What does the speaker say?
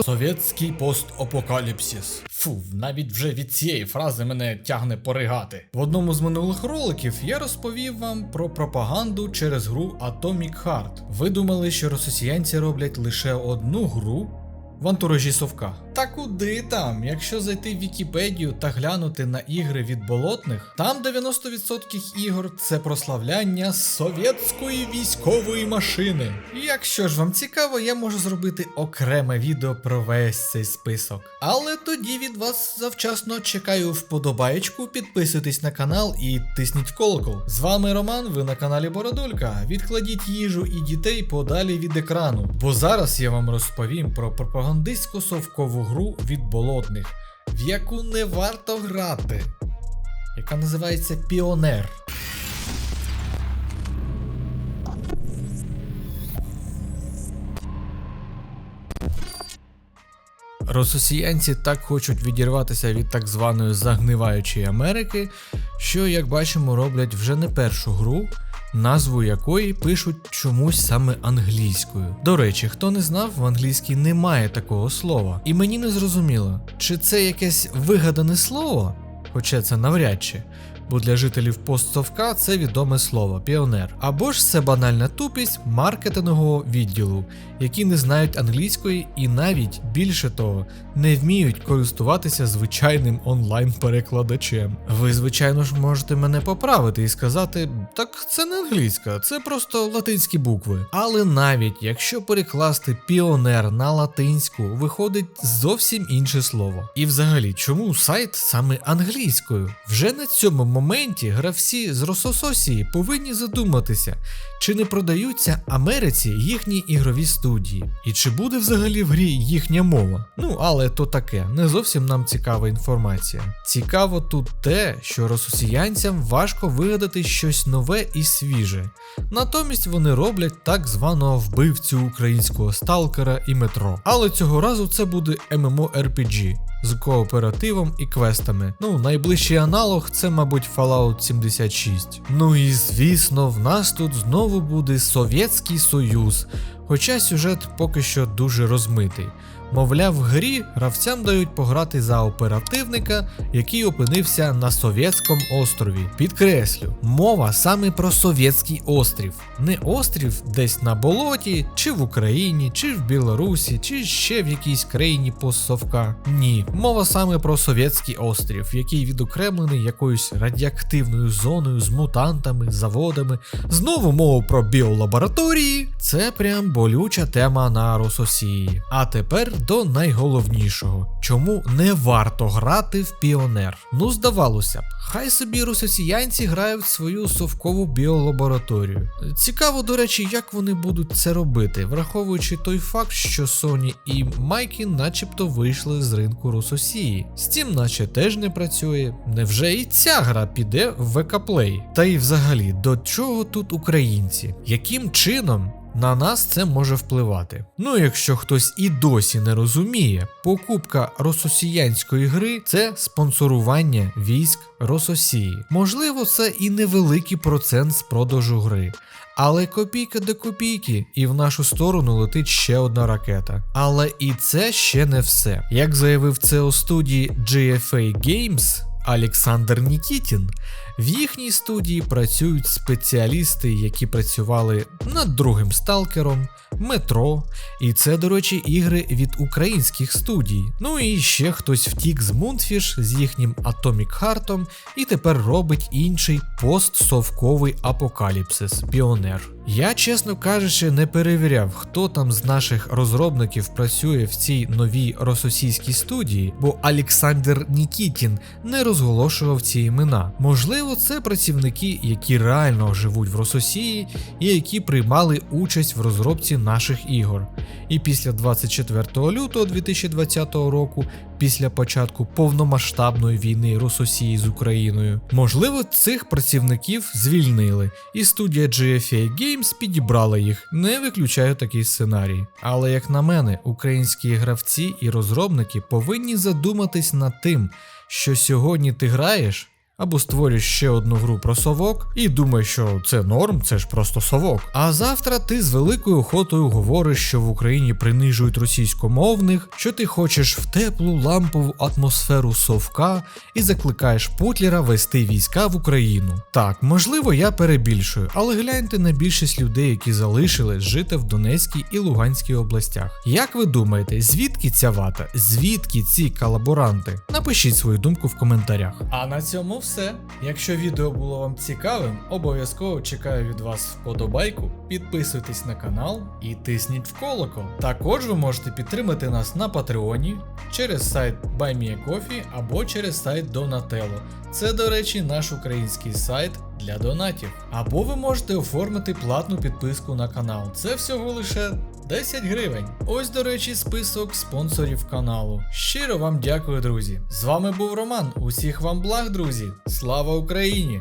Совєтський постапокаліпсис. Фу, навіть вже від цієї фрази мене тягне поригати. В одному з минулих роликів я розповів вам про пропаганду через гру Atomic Heart. Ви думали, що росіянці роблять лише одну гру? В антуражі совка. Та куди там? Якщо зайти в Вікіпедію та глянути на ігри від болотних, там 90% ігор це прославляння совєтської військової машини. Якщо ж вам цікаво, я можу зробити окреме відео про весь цей список. Але тоді від вас завчасно чекаю вподобаєчку, підписуйтесь на канал і тисніть колокол. З вами Роман, ви на каналі Бородулька. Відкладіть їжу і дітей подалі від екрану, бо зараз я вам розповім про пропагандистську совкову гру від болотних, в яку не варто грати, яка називається Піонер. Рососіянці так хочуть відірватися від так званої загниваючої Америки, що, як бачимо, роблять вже не першу гру, назву якої пишуть чомусь саме англійською. До речі, хто не знав, в англійській немає такого слова. І мені не зрозуміло, чи це якесь вигадане слово, хоча це навряд чи. Бо для жителів постсовка це відоме слово піонер. Або ж це банальна тупість маркетингового відділу, які не знають англійської і навіть більше того, не вміють користуватися звичайним онлайн-перекладачем. Ви, звичайно ж, можете мене поправити і сказати, так це не англійська, це просто латинські букви. Але навіть якщо перекласти піонер на латинську, виходить зовсім інше слово. І взагалі, чому сайт саме англійською? Вже на цьому моменті гравці з Росососії повинні задуматися, чи не продаються Америці їхні ігрові студії, і чи буде взагалі в грі їхня мова. Ну, але то таке, не зовсім нам цікава інформація. Цікаво тут те, що рососіянцям важко вигадати щось нове і свіже. Натомість вони роблять так званого вбивцю українського сталкера і метро. Але цього разу це буде MMORPG з кооперативом і квестами. Ну, найближчий аналог це, мабуть, Fallout 76. Ну і звісно, в нас тут знову буде Совєтський Союз, хоча сюжет поки що дуже розмитий. Мовляв, в грі гравцям дають пограти за оперативника, який опинився на Совєтському острові. Підкреслю, мова саме про Совєтський острів, не острів десь на болоті, чи в Україні, чи в Білорусі, чи ще в якійсь країні постсовка. Ні, мова саме про Совєтський острів, який відокремлений якоюсь радіоактивною зоною з мутантами, заводами. Знову мова про біолабораторії. Це прям болюча тема на Рососії. А тепер до найголовнішого, чому не варто грати в піонер. Ну, здавалося б, хай собі рососіянці грають в свою совкову біолабораторію. Цікаво, до речі, як вони будуть це робити, враховуючи той факт, що Sony і Майки начебто вийшли з ринку Рососії. Steam наче теж не працює. Невже і ця гра піде в VK Play? Та й взагалі, до чого тут українці? Яким чином на нас це може впливати. Ну, якщо хтось і досі не розуміє, покупка рососіянської гри це спонсорування військ Рососії. Можливо, це і невеликий процент з продажу гри. Але копійка до копійки, і в нашу сторону летить ще одна ракета. Але і це ще не все. Як заявив CEO студії GFA Games, Олександр Нікітін. В їхній студії працюють спеціалісти, які працювали над другим сталкером, метро, і це, до речі, ігри від українських студій. Ну і ще хтось втік з Мунтфіш з їхнім Atomic Heart і тепер робить інший постсовковий апокаліпсис Піонер. Я, чесно кажучи, не перевіряв, хто там з наших розробників працює в цій новій російській студії, бо Олександр Нікітін не розголошував ці імена. Можливо, це працівники, які реально живуть в Рососії і які приймали участь в розробці наших ігор. І після 24 лютого 2020 року, після початку повномасштабної війни Рососії з Україною, можливо, цих працівників звільнили, і студія GFA Games підібрала їх. Не виключаю такий сценарій. Але як на мене, українські гравці і розробники повинні задуматись над тим, що сьогодні ти граєш, або створюєш ще одну гру про совок і думаєш, що це норм, це ж просто совок. А завтра ти з великою охотою говориш, що в Україні принижують російськомовних, що ти хочеш в теплу лампову атмосферу совка і закликаєш Путлера вести війська в Україну. Так, можливо, я перебільшую, але гляньте на більшість людей, які залишились жити в Донецькій і Луганській областях. Як ви думаєте, звідки ця вата? Звідки ці колаборанти? Напишіть свою думку в коментарях. А на цьому все. Якщо відео було вам цікавим, обов'язково чекаю від вас вподобайку, підписуйтесь на канал і тисніть в колокол. Також ви можете підтримати нас на Патреоні через сайт BuyMeACoffee або через сайт Donatello. Це, до речі, наш український сайт для донатів. Або ви можете оформити платну підписку на канал. Це всього лише 10 гривень. Ось, до речі, список спонсорів каналу. Щиро вам дякую, друзі. З вами був Роман. Усіх вам благ, друзі. Слава Україні!